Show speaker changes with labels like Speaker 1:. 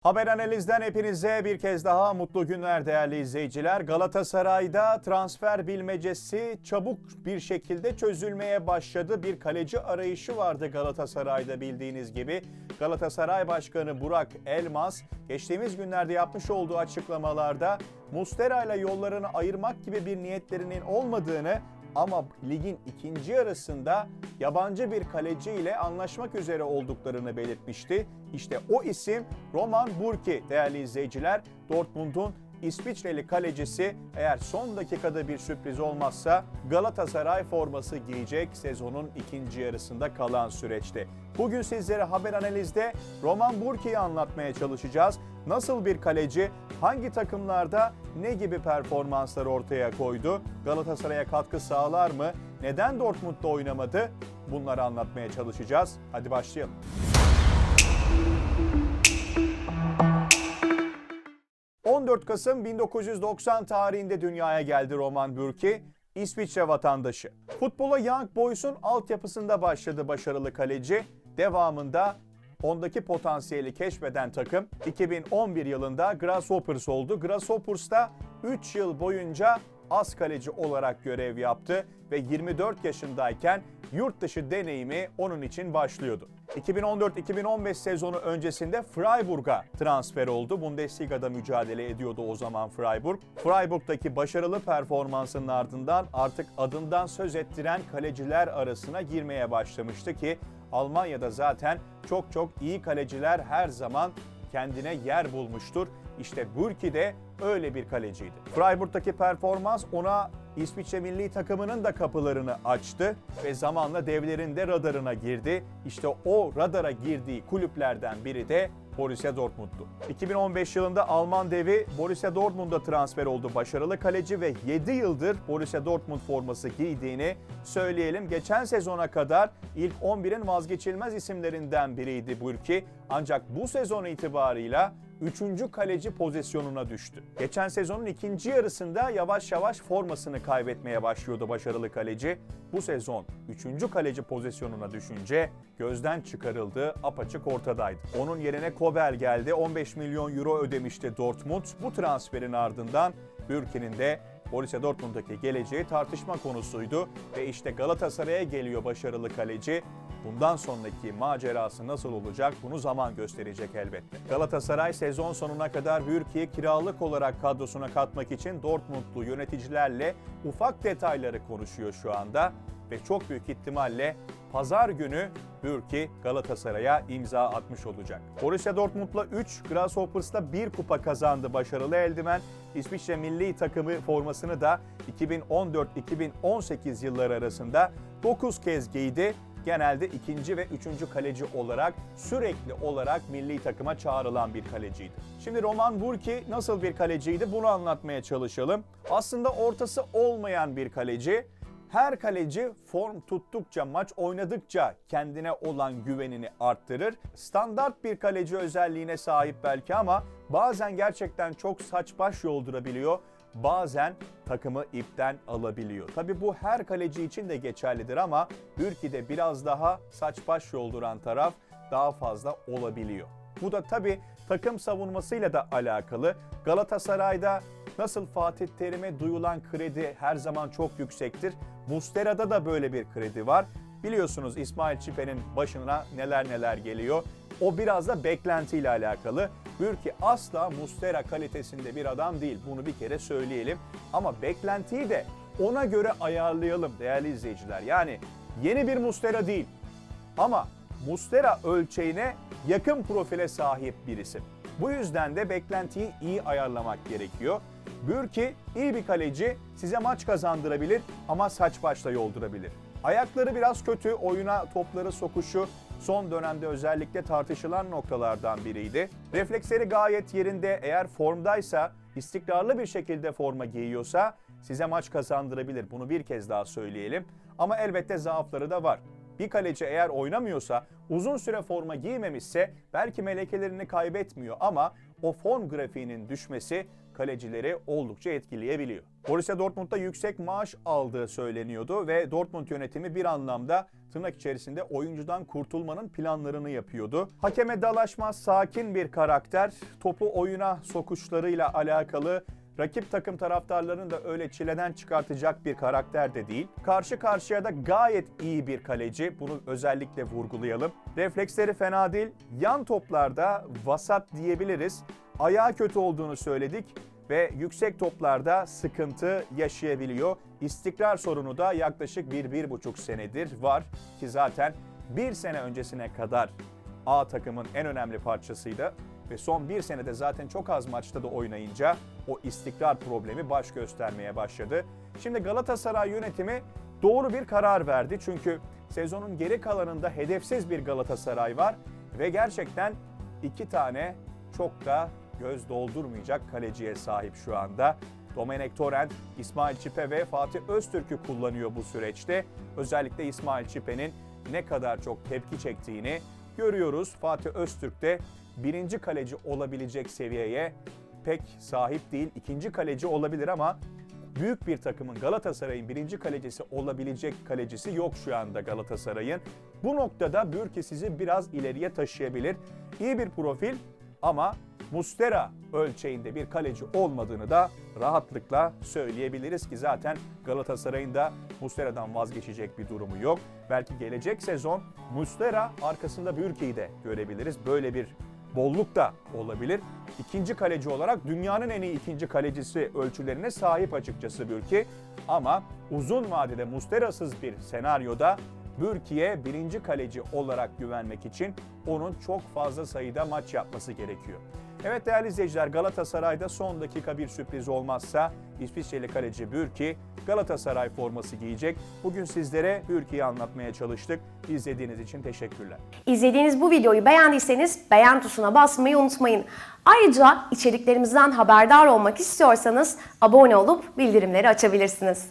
Speaker 1: Haber analizden hepinize bir kez daha mutlu günler değerli izleyiciler. Galatasaray'da transfer bilmecesi çabuk bir şekilde çözülmeye başladı. Bir kaleci arayışı vardı Galatasaray'da bildiğiniz gibi. Galatasaray Başkanı Burak Elmas geçtiğimiz günlerde yapmış olduğu açıklamalarda Mustera ile yollarını ayırmak gibi bir niyetlerinin olmadığını ama ligin ikinci yarısında yabancı bir kaleci ile anlaşmak üzere olduklarını belirtmişti. İşte o isim Roman Burki değerli izleyiciler. Dortmund'un İsviçreli kalecisi eğer son dakikada bir sürpriz olmazsa Galatasaray forması giyecek sezonun ikinci yarısında kalan süreçte. Bugün sizlere haber analizde Roman Burki'yi anlatmaya çalışacağız. Nasıl bir kaleci, hangi takımlarda ne gibi performanslar ortaya koydu, Galatasaray'a katkı sağlar mı, neden Dortmund'da oynamadı bunları anlatmaya çalışacağız. Hadi başlayalım. ...14 Kasım 1990 tarihinde dünyaya geldi Roman Bürki, İsviçre vatandaşı. Futbola Young Boys'un altyapısında başladı başarılı kaleci. Devamında ondaki potansiyeli keşfeden takım 2011 yılında Grasshoppers oldu. Grasshoppers'ta 3 yıl boyunca as kaleci olarak görev yaptı ve 24 yaşındayken yurt dışı deneyimi onun için başlıyordu. 2014-2015 sezonu öncesinde Freiburg'a transfer oldu. Bundesliga'da mücadele ediyordu o zaman Freiburg. Freiburg'daki başarılı performansının ardından artık adından söz ettiren kaleciler arasına girmeye başlamıştı ki Almanya'da zaten çok çok iyi kaleciler her zaman kendine yer bulmuştur. İşte Burki de öyle bir kaleciydi. Freiburg'daki performans ona İsviçre milli takımının da kapılarını açtı ve zamanla devlerin de radarına girdi. İşte o radara girdiği kulüplerden biri de Borussia Dortmund'du. 2015 yılında Alman devi Borussia Dortmund'a transfer oldu. Başarılı kaleci ve 7 yıldır Borussia Dortmund forması giydiğini söyleyelim. Geçen sezona kadar ilk 11'in vazgeçilmez isimlerinden biriydi Burki. Ancak bu sezon itibarıyla 3. kaleci pozisyonuna düştü. Geçen sezonun ikinci yarısında yavaş yavaş formasını kaybetmeye başlıyordu başarılı kaleci. Bu sezon 3. kaleci pozisyonuna düşünce gözden çıkarıldığı apaçık ortadaydı. Onun yerine Kobel geldi. 15 milyon euro ödemişti Dortmund. Bu transferin ardından Bürki'nin de Borussia Dortmund'daki geleceği tartışma konusuydu ve işte Galatasaray'a geliyor başarılı kaleci. Bundan sonraki macerası nasıl olacak bunu zaman gösterecek elbette. Galatasaray sezon sonuna kadar Bürki'yi kiralık olarak kadrosuna katmak için Dortmundlu yöneticilerle ufak detayları konuşuyor şu anda ve çok büyük ihtimalle pazar günü Bürki Galatasaray'a imza atmış olacak. Borussia Dortmund'la 3, Grasshoppers'la 1 kupa kazandı başarılı eldiven. İsviçre milli takımı formasını da 2014-2018 yılları arasında 9 kez giydi. Genelde ikinci ve üçüncü kaleci olarak sürekli olarak milli takıma çağrılan bir kaleciydi. Şimdi Roman Burki nasıl bir kaleciydi bunu anlatmaya çalışalım. Aslında ortası olmayan bir kaleci her kaleci form tuttukça, maç oynadıkça kendine olan güvenini arttırır. Standart bir kaleci özelliğine sahip belki ama bazen gerçekten çok saç baş yoldurabiliyor. Bazen takımı ipten alabiliyor. Tabi bu her kaleci için de geçerlidir ama Bürki'de biraz daha saç baş yolduran taraf daha fazla olabiliyor. Bu da tabi takım savunmasıyla da alakalı. Galatasaray'da nasıl Fatih Terim'e duyulan kredi her zaman çok yüksektir. Mustera'da da böyle bir kredi var. Biliyorsunuz İsmail Çipe'nin başına neler neler geliyor. O biraz da beklentiyle alakalı. Bürki asla Mustera kalitesinde bir adam değil. Bunu bir kere söyleyelim. Ama beklentiyi de ona göre ayarlayalım değerli izleyiciler. Yani yeni bir Mustera değil. Ama Mustera ölçeğine yakın profile sahip bir isim. Bu yüzden de beklentiyi iyi ayarlamak gerekiyor. Bürki iyi bir kaleci, size maç kazandırabilir ama saç başla yoldurabilir. Ayakları biraz kötü, oyuna topları sokuşu son dönemde özellikle tartışılan noktalardan biriydi. Refleksleri gayet yerinde, eğer formdaysa, istikrarlı bir şekilde forma giyiyorsa size maç kazandırabilir. Bunu bir kez daha söyleyelim. Ama elbette zaafları da var. Bir kaleci eğer oynamıyorsa, uzun süre forma giymemişse belki melekelerini kaybetmiyor ama o form grafiğinin düşmesi kalecileri oldukça etkileyebiliyor. Borussia Dortmund'da yüksek maaş aldığı söyleniyordu ve Dortmund yönetimi bir anlamda tırnak içerisinde oyuncudan kurtulmanın planlarını yapıyordu. Hakeme dalaşmaz sakin bir karakter, topu oyuna sokuşlarıyla alakalı rakip takım taraftarlarını da öyle çileden çıkartacak bir karakter de değil. Karşı karşıya da gayet iyi bir kaleci. Bunu özellikle vurgulayalım. Refleksleri fena değil. Yan toplarda vasat diyebiliriz. Ayağı kötü olduğunu söyledik ve yüksek toplarda sıkıntı yaşayabiliyor. İstikrar sorunu da yaklaşık 1-1,5 senedir var ki zaten bir sene öncesine kadar A takımın en önemli parçasıydı ve son bir senede zaten çok az maçta da oynayınca o istikrar problemi baş göstermeye başladı. Şimdi Galatasaray yönetimi doğru bir karar verdi çünkü sezonun geri kalanında hedefsiz bir Galatasaray var ve gerçekten iki tane çok da göz doldurmayacak kaleciye sahip şu anda. Domenek Torrent, İsmail Çipe ve Fatih Öztürk'ü kullanıyor bu süreçte. Özellikle İsmail Çipe'nin ne kadar çok tepki çektiğini görüyoruz. Fatih Öztürk de birinci kaleci olabilecek seviyeye pek sahip değil. İkinci kaleci olabilir ama büyük bir takımın Galatasaray'ın birinci kalecisi olabilecek kalecisi yok şu anda Galatasaray'ın. Bu noktada Bürki sizi biraz ileriye taşıyabilir. İyi bir profil ama Mustera ölçeğinde bir kaleci olmadığını da rahatlıkla söyleyebiliriz ki zaten Galatasaray'ın da Mustera'dan vazgeçecek bir durumu yok. Belki gelecek sezon Mustera arkasında Bürki'yi de görebiliriz. Böyle bir bolluk da olabilir. İkinci kaleci olarak dünyanın en iyi ikinci kalecisi ölçülerine sahip açıkçası Bürki. Ama uzun vadede Mustera'sız bir senaryoda Bürki'ye birinci kaleci olarak güvenmek için onun çok fazla sayıda maç yapması gerekiyor. Evet değerli izleyiciler Galatasaray'da son dakika bir sürpriz olmazsa İsviçreli kaleci Bürki Galatasaray forması giyecek. Bugün sizlere Bürki'yi anlatmaya çalıştık. İzlediğiniz için teşekkürler.
Speaker 2: İzlediğiniz bu videoyu beğendiyseniz beğen tuşuna basmayı unutmayın. Ayrıca içeriklerimizden haberdar olmak istiyorsanız abone olup bildirimleri açabilirsiniz.